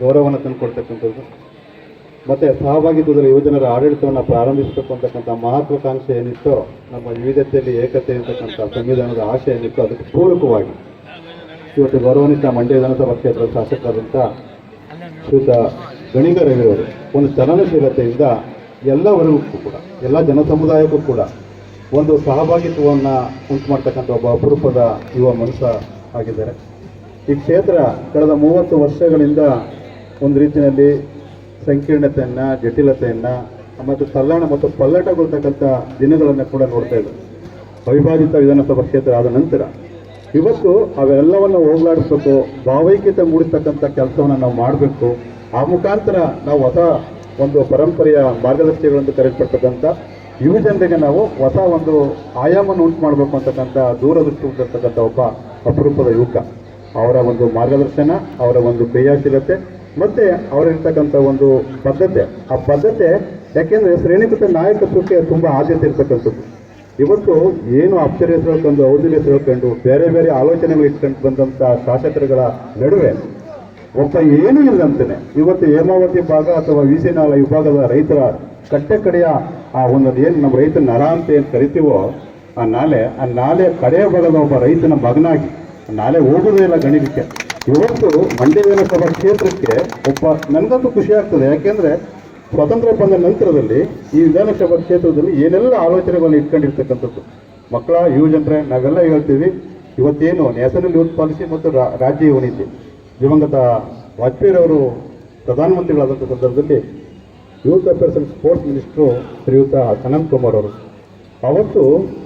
ಗೌರವವನ್ನು ತಂದುಕೊಡ್ತಕ್ಕಂಥದ್ದು. ಮತ್ತು ಸಹಭಾಗಿತ್ವದ ಯುವಜನರ ಆಡಳಿತವನ್ನು ಪ್ರಾರಂಭಿಸಬೇಕು ಅಂತಕ್ಕಂಥ ಮಹತ್ವಾಕಾಂಕ್ಷೆ ಏನಿತ್ತೋ, ನಮ್ಮ ವಿವಿಧತೆಯಲ್ಲಿ ಏಕತೆ ಅಂತಕ್ಕಂಥ ಸಂವಿಧಾನದ ಆಶೆ ಏನಿತ್ತೋ, ಅದಕ್ಕೆ ಪೂರಕವಾಗಿ ಇವತ್ತು ಗೌರವಾನ್ವಿತ ಮಂಡ್ಯ ವಿಧಾನಸಭಾ ಕ್ಷೇತ್ರದ ಶಾಸಕರಾದಂಥ ಗಣಿಗರ ರವಿಯವರು ಒಂದು ಚಲನಶೀಲತೆಯಿಂದ ವರ್ಗಕ್ಕೂ ಕೂಡ, ಎಲ್ಲ ಜನಸಮುದಾಯಕ್ಕೂ ಕೂಡ ಒಂದು ಸಹಭಾಗಿತ್ವವನ್ನು ಉಂಟು ಮಾಡ್ತಕ್ಕಂಥ ಒಬ್ಬ ಅಪರೂಪದ ಯುವ ಮನುಷ್ಯ ಆಗಿದ್ದಾರೆ. ಈ ಕ್ಷೇತ್ರ ಕಳೆದ ಮೂವತ್ತು ವರ್ಷಗಳಿಂದ ಒಂದು ರೀತಿಯಲ್ಲಿ ಸಂಕೀರ್ಣತೆಯನ್ನು, ಜಟಿಲತೆಯನ್ನು, ಮತ್ತು ತಲ್ಲಣ ಮತ್ತು ಪಲ್ಲಟಗೊಳ್ತಕ್ಕಂಥ ದಿನಗಳನ್ನು ಕೂಡ ನೋಡ್ತಾ ಇದ್ದಾರೆ ಅವಿಭಾಜಿತ ವಿಧಾನಸಭಾ ಕ್ಷೇತ್ರ ಆದ ನಂತರ ಇವತ್ತು ಅವೆಲ್ಲವನ್ನು ಹೋಗಲಾಡಿಸ್ಬೇಕು, ಭಾವೈಕ್ಯತೆ ಮೂಡಿಸ್ತಕ್ಕಂಥ ಕೆಲಸವನ್ನು ನಾವು ಮಾಡಬೇಕು, ಆ ಮುಖಾಂತರ ನಾವು ಹೊಸ ಒಂದು ಪರಂಪರೆಯ ಮಾರ್ಗದರ್ಶಿಗಳೆಂದು ಕರೆಯಲ್ಪಡ್ತಕ್ಕಂಥ ಯುವ ಜನರಿಗೆ ನಾವು ಹೊಸ ಒಂದು ಆಯಾಮವನ್ನು ಉಂಟು ಮಾಡಬೇಕು ಅಂತಕ್ಕಂಥ ದೂರದೃಷ್ಟಿ ಹೊಂದಿರ್ತಕ್ಕಂಥ ಒಬ್ಬ ಅಪರೂಪದ ಯುವಕ. ಅವರ ಒಂದು ಮಾರ್ಗದರ್ಶನ, ಅವರ ಒಂದು ಕ್ರಿಯಾಶೀಲತೆ ಮತ್ತೆ ಅವರಿರ್ತಕ್ಕಂಥ ಒಂದು ಬದ್ಧತೆ. ಆ ಬದ್ಧತೆ ಯಾಕೆಂದ್ರೆ ಶ್ರೇಣೀಕೃತ ನಾಯಕತ್ವಕ್ಕೆ ತುಂಬಾ ಆದ್ಯತೆ ಇರ್ತಕ್ಕಂಥದ್ದು. ಇವತ್ತು ಏನು ಅಕ್ಷರ ಹೇಳ್ಕೊಂಡು ಔಷಧಿ ಹೇಳ್ಕೊಂಡು ಬೇರೆ ಬೇರೆ ಆಲೋಚನೆಗಳು ಇಟ್ಕೊಂಡು ಬಂದಂತ ಶಾಸಕರುಗಳ ನಡುವೆ ಒಬ್ಬ ಏನೂ ಇಲ್ಲದಂತಾನೆ ಇವತ್ತು ಹೇಮಾವತಿ ಭಾಗ ಅಥವಾ ವಿಸಿನಾಲ ವಿಭಾಗದ ರೈತರ ಕಟ್ಟೆ ಕಡೆಯ ಆ ಒಂದು ಏನು ನಮ್ಮ ರೈತ ನರ ಅಂತ ಏನು ಕರಿತೀವೋ, ಆ ನಾಲೆ ಆ ನಾಲೆ ಕಡೆಯ ಭಾಗದ ಒಬ್ಬ ರೈತನ ಮಗನಾಗಿ ನಾಲೆ ಹೋಗೋದೇ ಇಲ್ಲ ಗಣಿಗಕ್ಕೆ. ಇವತ್ತು ಮಂಡ್ಯ ವಿಧಾನಸಭಾ ಕ್ಷೇತ್ರಕ್ಕೆ ಒಬ್ಬ ನನಗಂತೂ ಖುಷಿ ಆಗ್ತದೆ. ಯಾಕೆಂದ್ರೆ ಸ್ವಾತಂತ್ರ್ಯ ಬಂದ ನಂತರದಲ್ಲಿ ಈ ವಿಧಾನಸಭಾ ಕ್ಷೇತ್ರದಲ್ಲಿ ಏನೆಲ್ಲ ಆಲೋಚನೆಗಳನ್ನು ಇಟ್ಕೊಂಡಿರ್ತಕ್ಕಂಥದ್ದು. ಮಕ್ಕಳ, ಯುವಜನರೇ, ನಾವೆಲ್ಲ ಹೇಳ್ತೀವಿ, ಇವತ್ತೇನು ನ್ಯಾಷನಲ್ ಯೂತ್ ಪಾಲಿಸಿ ಮತ್ತು ರಾಜ್ಯ ಯುವ ನೀತಿ ದಿವಂಗತ ವಾಜಪೇಯಿರವರು ಪ್ರಧಾನಮಂತ್ರಿಗಳಾದಂಥ ಸಂದರ್ಭದಲ್ಲಿ youth affairs and sports minister ಶ್ರೀಯುತ ಅನಂತ್ ಕುಮಾರ್ ಅವರು. ಅವತ್ತು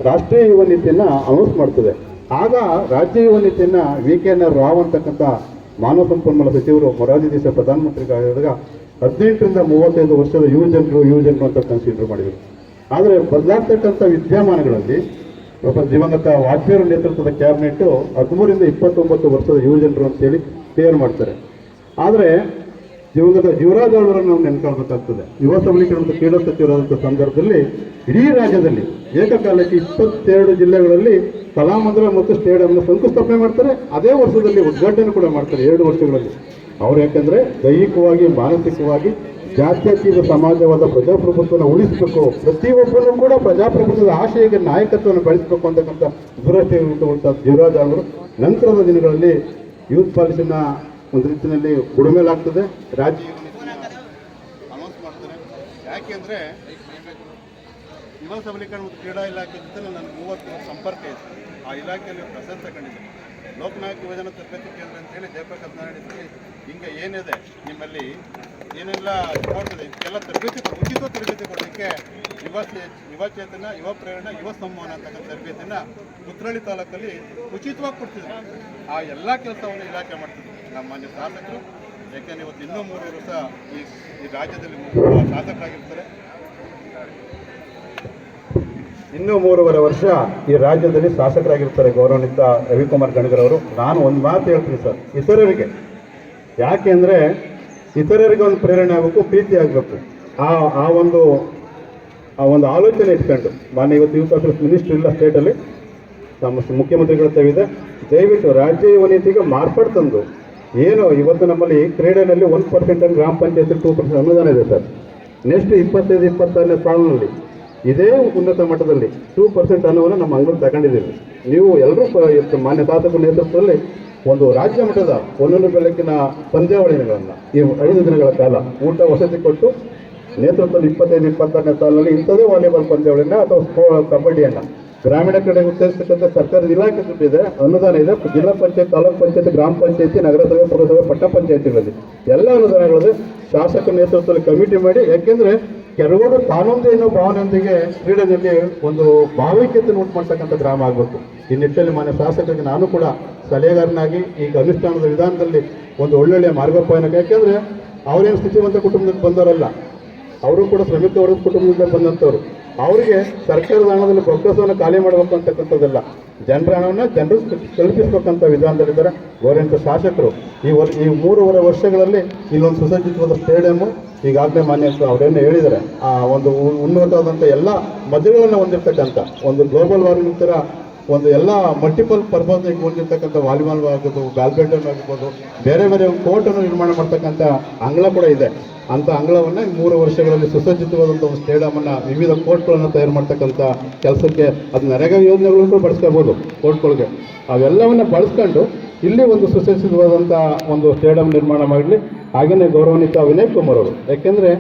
ರಾಷ್ಟ್ರೀಯ ಯುವ ನೀತಿಯನ್ನು ಅನೌನ್ಸ್ ಮಾಡ್ತದೆ ಆಗ ರಾಜ್ಯ ಯುವ ನೀತಿಯನ್ನ ವಿ ಕೆ ಎನ್ ರಾವ್ ಅಂತಕ್ಕಂಥ ಮಾನವ ಸಂಪನ್ಮೂಲ ಸಚಿವರು ಮೊರಾರ್ಜಿ ದೇಶ ಪ್ರಧಾನಮಂತ್ರಿಗಳಾದಾಗ ಹದಿನೆಂಟರಿಂದ ಮೂವತ್ತೈದು ವರ್ಷದ ಯುವ ಜನರು ಯುವ ಜನರು ಅಂತ ಕನ್ಸಿಡರ್ ಮಾಡಿದರು. ಆದರೆ ಬದಲಾಗ್ತಕ್ಕಂಥ ವಿದ್ಯಮಾನಗಳಲ್ಲಿ ಒಬ್ಬ ದಿವಂಗತ ವಾಜಪೇಯಿ ನೇತೃತ್ವದ ಕ್ಯಾಬಿನೆಟ್ ಹದಿಮೂರಿಂದ ಇಪ್ಪತ್ತೊಂಬತ್ತು ವರ್ಷದ ಯುವ ಜನರು ಅಂತೇಳಿ ಕ್ಲಿಯರ್ ಮಾಡ್ತಾರೆ. ಆದರೆ ದಿವಂಗತ ಯುವರಾಜ್ ಅವರನ್ನು ನಾವು ನೆನ್ಕೊಳ್ಬೇಕಾಗ್ತದೆ. ಯುವ ಸಬಲೀಕರಣದ ಕ್ರೀಡಾ ಸಚಿವರಾದಂಥ ಸಂದರ್ಭದಲ್ಲಿ ಇಡೀ ರಾಜ್ಯದಲ್ಲಿ ಏಕಕಾಲಕ್ಕೆ ಇಪ್ಪತ್ತೆರಡು ಜಿಲ್ಲೆಗಳಲ್ಲಿ ಕಲಾಮಂದಿರ ಮತ್ತು ಸ್ಟೇಡಿಯಂನ ಶಂಕುಸ್ಥಾಪನೆ ಮಾಡ್ತಾರೆ. ಅದೇ ವರ್ಷದಲ್ಲಿ ಉದ್ಘಾಟನೆ ಕೂಡ ಮಾಡ್ತಾರೆ ಎರಡು ವರ್ಷಗಳಲ್ಲಿ. ಅವ್ರು ಯಾಕಂದ್ರೆ ದೈಹಿಕವಾಗಿ, ಮಾನಸಿಕವಾಗಿ ಜಾತ್ಯತೀತ ಸಮಾಜವಾದ ಪ್ರಜಾಪ್ರಭುತ್ವವನ್ನು ಉಳಿಸಬೇಕು. ಪ್ರತಿಯೊಬ್ಬರೂ ಕೂಡ ಪ್ರಜಾಪ್ರಭುತ್ವದ ಆಶಯಕ್ಕೆ ನಾಯಕತ್ವವನ್ನು ಬೆಳೆಸಬೇಕು ಅಂತಕ್ಕಂಥ ದುರಷ್ಟೇ ಯುವರಾಜ್ ಅವರು. ನಂತರದ ದಿನಗಳಲ್ಲಿ ಯೂತ್ ಪಾಲಿಸಿನ ಒಂದು ರೀತಿಯಲ್ಲಿ ಉಡುಮೆಲಾಗ್ತದೆ ರಾಜ್ಯ ಅನೌನ್ಸ್ ಮಾಡ್ತಾರೆ. ಯಾಕೆಂದ್ರೆ ಯುವ ಸಬಲೀಕರಣ ಮತ್ತು ಕ್ರೀಡಾ ಇಲಾಖೆ ಜೊತೆ ನನ್ನ ಮೂವತ್ತು ವರ್ಷ ಸಂಪರ್ಕ ಇತ್ತು ಆ ಇಲಾಖೆಯಲ್ಲಿ ಪ್ರಸಾರ ಕಂಡಿದೆ ಲೋಕನಾಯಕ ಯುವಜನ ತರಬೇತಿ ಕೇಂದ್ರ ಅಂತ ಹೇಳಿ ಜಯಪ್ರಕಾಶ್ ನಾರಾಯಣ ಹಿಂಗೆ ಏನಿದೆ ನಿಮ್ಮಲ್ಲಿ ಏನೆಲ್ಲ ಇದೆ ಇದಕ್ಕೆಲ್ಲ ತರಬೇತಿ ಉಚಿತ ತರಬೇತಿ ಕೊಡಲಿಕ್ಕೆ ಯುವ ಯುವಚೇತನ ಯುವ ಚೇತನ ಯುವ ಪ್ರೇರಣೆ ಯುವ ಸಂವಹನ ಅಂತಕ್ಕಂಥ ತರಬೇತಿನ ಕುತ್ರಳ್ಳಿ ತಾಲೂಕಲ್ಲಿ ಉಚಿತವಾಗಿ ಕೊಡ್ತಿದ್ರು ಆ ಎಲ್ಲ ಕೆಲಸವನ್ನು ಇಲಾಖೆ ಮಾಡ್ತಿದ್ರು ನಮ್ಮ ಶಾಸಕರು, ಯಾಕೆಂದ್ರೆ ಇವತ್ತು ಇನ್ನೂ ಮೂರು ವರ್ಷ ಈ ಈ ರಾಜ್ಯದಲ್ಲಿ ಶಾಸಕರಾಗಿರ್ತಾರೆ. ಇನ್ನೂ ಮೂರುವರೆ ವರ್ಷ ಈ ರಾಜ್ಯದಲ್ಲಿ ಶಾಸಕರಾಗಿರ್ತಾರೆ ಗೌರವಾನ್ವಿತ ರವಿಕುಮಾರ್ ಗಣಗರವರು. ನಾನು ಒಂದು ಮಾತು ಹೇಳ್ತೀನಿ ಸರ್, ಇತರರಿಗೆ. ಯಾಕೆ ಅಂದರೆ ಇತರರಿಗೆ ಒಂದು ಪ್ರೇರಣೆ ಆಗಬೇಕು, ಪ್ರೀತಿ ಆಗಬೇಕು. ಆ ಆ ಒಂದು ಆ ಒಂದು ಆಲೋಚನೆ ಇಟ್ಕೊಂಡು, ಮಾನ್ಯ ಇವತ್ತು ಯೂತ್ ಅಫೇರ್ಸ್ ಮಿನಿಸ್ಟ್ರಿ ಇಲ್ಲ ಸ್ಟೇಟಲ್ಲಿ ನಮ್ಮ ಮುಖ್ಯಮಂತ್ರಿಗಳ ಇದೆ. ದಯವಿಟ್ಟು ರಾಜ್ಯ ಯುವ ನೀತಿಗೆ ಮಾರ್ಪಾಡು ತಂದು ಏನು, ಇವತ್ತು ನಮ್ಮಲ್ಲಿ ಕ್ರೀಡೆಯಲ್ಲಿ ಒನ್ ಪರ್ಸೆಂಟ್ ಗ್ರಾಮ ಪಂಚಾಯತಿ ಟೂ ಪರ್ಸೆಂಟ್ ಅನುದಾನ ಇದೆ ಸರ್. ನೆಕ್ಸ್ಟ್ ಇಪ್ಪತ್ತೈದು ಇಪ್ಪತ್ತಾರನೇ ಸಾಲಿನಲ್ಲಿ, ಇದೇ ಉನ್ನತ ಮಟ್ಟದಲ್ಲಿ ಟೂ ಪರ್ಸೆಂಟ್ ಅನ್ನೋವನ್ನು ನಮ್ಮ ಅಂಗಡಿ ತಗೊಂಡಿದ್ದೀವಿ. ನೀವು ಎಲ್ಲರೂ ಮಾನ್ಯ ಶಾಸಕರ ನೇತೃತ್ವದಲ್ಲಿ ಒಂದು ರಾಜ್ಯ ಮಟ್ಟದ ಒಂದೊಂದು ಬೆಳಕಿನ ಪಂದ್ಯಾವಳಿಗಳನ್ನು ಈ ಐದು ದಿನಗಳ ಕಾಲ ಊಟ ವಸತಿ ಕೊಟ್ಟು ನೇತೃತ್ವದಲ್ಲಿ ಇಪ್ಪತ್ತೈದು ಇಪ್ಪತ್ತಾರನೇ ಸಾಲಿನಲ್ಲಿ ಇಂಥದೇ ವಾಲಿಬಾಲ್ ಪಂದ್ಯಾವಳಿಯನ್ನು ಅಥವಾ ಕಬಡ್ಡಿಯನ್ನ ಗ್ರಾಮೀಣ ಕಡೆ ಉತ್ತರಿಸತಕ್ಕಂಥ ಸರ್ಕಾರದ ಇಲಾಖೆ ದುಡ್ಡಿದೆ ಅನುದಾನ ಇದೆ. ಜಿಲ್ಲಾ ಪಂಚಾಯತ್, ತಾಲೂಕು ಪಂಚಾಯತ್, ಗ್ರಾಮ ಪಂಚಾಯತಿ, ನಗರಸಭೆ, ಪುರಸಭೆ ಪಟ್ಟ ಪಂಚಾಯತಿಗಳಲ್ಲಿ ಎಲ್ಲ ಅನುದಾನಗಳಿದೆ ಶಾಸಕ ನೇತೃತ್ವದಲ್ಲಿ ಕಮಿಟಿ ಮಾಡಿ, ಯಾಕೆಂದ್ರೆ ಕೆಲವರು ಕಾನೂನು ಎನ್ನುವ ಭಾವನೆಯೊಂದಿಗೆ ಕ್ರೀಡೆಯಲ್ಲಿ ಒಂದು ಭಾವೈಕ್ಯತೆ ಉಂಟು ಮಾಡ್ತಕ್ಕಂಥ ಗ್ರಾಮ ಆಗಬೇಕು. ಈ ನಿಟ್ಟಿನಲ್ಲಿ ಮಾನ್ಯ ಶಾಸಕರಿಗೆ ನಾನು ಕೂಡ ಸಲಹೆಗಾರನಾಗಿ ಈಗ ಅನುಷ್ಠಾನದ ವಿಧಾನದಲ್ಲಿ ಒಂದು ಒಳ್ಳೊಳ್ಳೆಯ ಮಾರ್ಗೋಪಾಯನ ಯಾಕೆಂದ್ರೆ ಅವರೇನು ಸ್ಥಿತಿವಂತ ಕುಟುಂಬದಿಂದ ಬಂದವರಲ್ಲ, ಅವರು ಕೂಡ ಶ್ರಮಿಕ ವರ್ಗದ ಕುಟುಂಬದಿಂದ ಬಂದಂಥವ್ರು. ಅವರಿಗೆ ಸರ್ಕಾರದ ಹಣದಲ್ಲಿ ಬೊಕ್ಕಸವನ್ನು ಖಾಲಿ ಮಾಡಬೇಕು ಅಂತಕ್ಕಂಥದ್ದಲ್ಲ. ಜನರ ಹಣವನ್ನು ಜನರು ತಲುಪಿಸ್ಬೇಕಂತ ವಿಧಾನದಲ್ಲಿದ್ದಾರೆ ಗೌರವಂತ ಶಾಸಕರು. ಈ ವರ್, ಈ ಮೂರುವರೆ ವರ್ಷಗಳಲ್ಲಿ ಇಲ್ಲೊಂದು ಸುಸಜ್ಜಿತವಾದ ಸ್ಟೇಡಿಯಮ್ಮು ಈಗಾಗಲೇ ಮಾನ್ಯ ಅವರೇನು ಹೇಳಿದ್ದಾರೆ. ಆ ಒಂದು ಉನ್ನತವಾದಂಥ ಎಲ್ಲ ಮದುವೆಗಳನ್ನು ಹೊಂದಿರತಕ್ಕಂಥ ಒಂದು ಗ್ಲೋಬಲ್ ವಾರ್ಮಿಂಗ್ ಥರ ಒಂದು ಎಲ್ಲ ಮಲ್ಟಿಪಲ್ ಪರ್ಪಸ್ ಹೊಂದಿರತಕ್ಕಂಥ ವಾಲಿಬಾಲ್ ಆಗ್ಬೋದು ಬ್ಯಾಡ್ಮಿಂಟನ್ ಆಗ್ಬೋದು ಬೇರೆ ಬೇರೆ ಕೋರ್ಟನ್ನು ನಿರ್ಮಾಣ ಮಾಡ್ತಕ್ಕಂಥ ಅಂಗಳ ಕೂಡ ಇದೆ. ಅಂತ ಅಂಗಳವನ್ನ ಮೂರು ವರ್ಷಗಳಲ್ಲಿ ಸುಸಜ್ಜಿತವಾದಂಥ ಒಂದು ಸ್ಟೇಡಿಯಮನ್ನು ವಿವಿಧ ಕೋರ್ಟ್ಗಳನ್ನು ತಯಾರು ಮಾಡ್ತಕ್ಕಂಥ ಕೆಲಸಕ್ಕೆ ಅದು ನರೇಗಾ ಯೋಜನೆಗಳನ್ನು ಕೂಡ ಬಳಸ್ಕೋಬೋದು ಕೋರ್ಟ್ಗಳಿಗೆ. ಅವೆಲ್ಲವನ್ನ ಬಳಸ್ಕೊಂಡು ಇಲ್ಲಿ ಒಂದು ಸುಸಜ್ಜಿತವಾದಂಥ ಒಂದು ಸ್ಟೇಡಿಯಂ ನಿರ್ಮಾಣ ಮಾಡಲಿ. ಹಾಗೆಯೇ ಗೌರವಾನ್ವಿತ ವಿನಯ್ ಕುಮಾರ್ ಅವರು. ಯಾಕೆಂದರೆ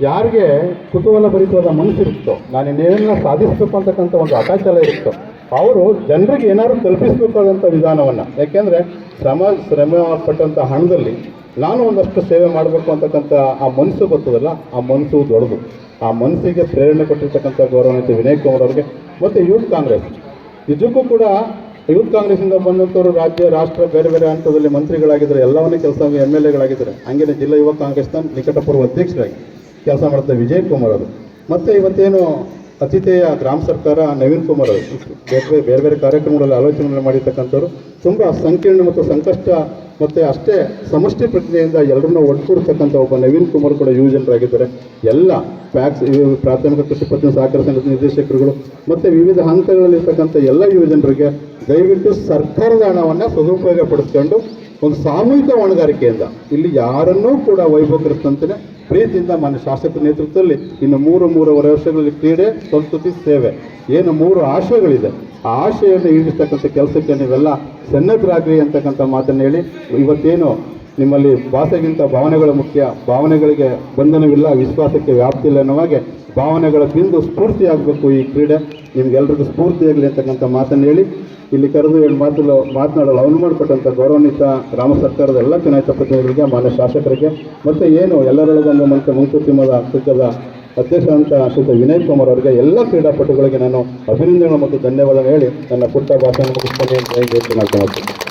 ಯಾರಿಗೆ ಕುತೂಹಲ ಭರಿತವಾದ ಮನಸ್ಸಿರುತ್ತೋ ನಾನು ಇನ್ನೇನೆಲ್ಲ ಸಾಧಿಸಬೇಕು ಅಂತಕ್ಕಂಥ ಒಂದು ಅಟಾಚಲ ಇರುತ್ತೋ ಅವರು ಜನರಿಗೆ ಏನಾದ್ರು ತಲುಪಿಸಬೇಕಾದಂಥ ವಿಧಾನವನ್ನು. ಯಾಕೆಂದರೆ ಶ್ರಮ ಶ್ರಮ ಪಟ್ಟಂಥ ಹಣದಲ್ಲಿ ನಾನು ಒಂದಷ್ಟು ಸೇವೆ ಮಾಡಬೇಕು ಅಂತಕ್ಕಂಥ ಆ ಮನಸ್ಸು ಗೊತ್ತದಲ್ಲ ಆ ಮನಸ್ಸು ದೊಡ್ಡದು. ಆ ಮನಸ್ಸಿಗೆ ಪ್ರೇರಣೆ ಕೊಟ್ಟಿರ್ತಕ್ಕಂಥ ಗೌರವಾನ್ವಿತ ವಿನಯ್ ಕುಮಾರ್ ಅವರಿಗೆ, ಮತ್ತು ಯೂತ್ ಕಾಂಗ್ರೆಸ್. ಇದಕ್ಕೂ ಕೂಡ ಯೂತ್ ಕಾಂಗ್ರೆಸ್ಸಿಂದ ಬಂದಂಥವರು ರಾಜ್ಯ, ರಾಷ್ಟ್ರ, ಬೇರೆ ಬೇರೆ ಹಂತದಲ್ಲಿ ಮಂತ್ರಿಗಳಾಗಿದ್ದಾರೆ, ಎಲ್ಲವನ್ನೇ ಕೆಲಸ ಎಂ ಎಲ್ ಎಗಳಾಗಿದ್ದಾರೆ ಹಂಗೇನೆ ಜಿಲ್ಲಾ ಯುವ ಕಾಂಗ್ರೆಸ್ನ ನಿಕಟಪೂರ್ವ ಅಧ್ಯಕ್ಷರಾಗಿ ಕೆಲಸ ಮಾಡ್ತಾರೆ ವಿಜಯ್ ಕುಮಾರ್ ಅವರು. ಮತ್ತು ಇವತ್ತೇನು ಅತಿಥೇಯ ಗ್ರಾಮ ಸರ್ಕಾರ ನವೀನ್ ಕುಮಾರ್ ಅವರು, ಬೇರೆ ಬೇರೆ ಬೇರೆ ಕಾರ್ಯಕ್ರಮಗಳಲ್ಲಿ ಆಲೋಚನೆ ಮಾಡಿರ್ತಕ್ಕಂಥವ್ರು, ತುಂಬ ಸಂಕೀರ್ಣ ಮತ್ತು ಸಂಕಷ್ಟ ಮತ್ತು ಅಷ್ಟೇ ಸಮಷ್ಟಿ ಪ್ರಜ್ಞೆಯಿಂದ ಎಲ್ಲರನ್ನ ಒಟ್ಟುಕೊಡ್ತಕ್ಕಂಥ ಒಬ್ಬ ನವೀನ್ ಕುಮಾರ್ ಕೂಡ ಯುವಜನರಾಗಿದ್ದಾರೆ. ಎಲ್ಲ ಪ್ಯಾಕ್ಸ್ ಪ್ರಾಥಮಿಕ ಕೃಷಿ ಪತ್ತಿನ ಸಹಕಾರ ಸಂಘದ ನಿರ್ದೇಶಕರುಗಳು ಮತ್ತು ವಿವಿಧ ಹಂತಗಳಲ್ಲಿರ್ತಕ್ಕಂಥ ಎಲ್ಲ ಯುವಜನರಿಗೆ ದಯವಿಟ್ಟು ಸರ್ಕಾರದ ಹಣವನ್ನು ಸದುಪಯೋಗ ಪಡಿಸ್ಕೊಂಡು ಒಂದು ಸಾಮೂಹಿಕ ಹೊಣೆಗಾರಿಕೆಯಿಂದ ಇಲ್ಲಿ ಯಾರನ್ನೂ ಕೂಡ ವೈಭವಗ್ರಸ್ತಂತೆ ಪ್ರೀತಿಯಿಂದ ಮಾನ್ಯ ಶಾಸಕರ ನೇತೃತ್ವದಲ್ಲಿ ಇನ್ನು ಮೂರು ಮೂರುವರೆ ವರ್ಷಗಳಲ್ಲಿ ಕ್ರೀಡೆ ಸಂಸ್ಕೃತಿ ಸೇವೆ. ಏನು ಮೂರು ಆಶಯಗಳಿದೆ. ಆ ಆಶಯವನ್ನು ಈಡಿಸ್ತಕ್ಕಂಥ ಕೆಲಸಕ್ಕೆ ನೀವೆಲ್ಲ ಸನ್ನದ್ಧರಾಗ್ರಿ ಅಂತಕ್ಕಂಥ ಮಾತನ್ನು ಹೇಳಿ, ಇವತ್ತೇನು ನಿಮ್ಮಲ್ಲಿ ಭಾಷೆಗಿಂತ ಭಾವನೆಗಳು ಮುಖ್ಯ, ಭಾವನೆಗಳಿಗೆ ಬಂಧನವಿಲ್ಲ, ವಿಶ್ವಾಸಕ್ಕೆ ವ್ಯಾಪ್ತಿ ಇಲ್ಲ ಅನ್ನುವಾಗೆ ಭಾವನೆಗಳ ಬಿಂದು ಸ್ಫೂರ್ತಿಯಾಗಬೇಕು ಈ ಕ್ರೀಡೆ. ನಿಮ್ಗೆಲ್ರಿಗೂ ಸ್ಫೂರ್ತಿಯಾಗಲಿ ಅಂತಕ್ಕಂಥ ಮಾತನ್ನು ಹೇಳಿ. ಇಲ್ಲಿ ಕರೆದು ಎರಡು ಮಾತುಗಳು, ಮಾತನಾಡಲು ಅವನು ಮಾಡಿಕೊಟ್ಟಂಥ ಗೌರವಾನ್ವಿತ ಗ್ರಾಮ ಸರ್ಕಾರದ ಎಲ್ಲ ಚುನಾಯಿತ ಪ್ರತಿನಿಧಿಗಳಿಗೆ, ಮಾನ್ಯ ಶಾಸಕರಿಗೆ, ಮತ್ತು ಏನು ಎಲ್ಲರೊಳಗೊಂದು ಮಂತ್ರಿ ಮಂಕುತಿಮ್ಮದ ಕುಕ್ಕದ ಅಧ್ಯಕ್ಷ ಅಂತ ಶ್ರೀ ವಿನಯ್ ಕುಮಾರ್ ಅವರಿಗೆ ಎಲ್ಲ ಕ್ರೀಡಾಪಟುಗಳಿಗೆ ನಾನು ಅಭಿನಂದನೆ ಮತ್ತು ಧನ್ಯವಾದ ಹೇಳಿ ನನ್ನ ಪುಟ್ಟ ಭಾಷೆಯನ್ನು ಜೈ ಮಾಡ್ತೀನಿ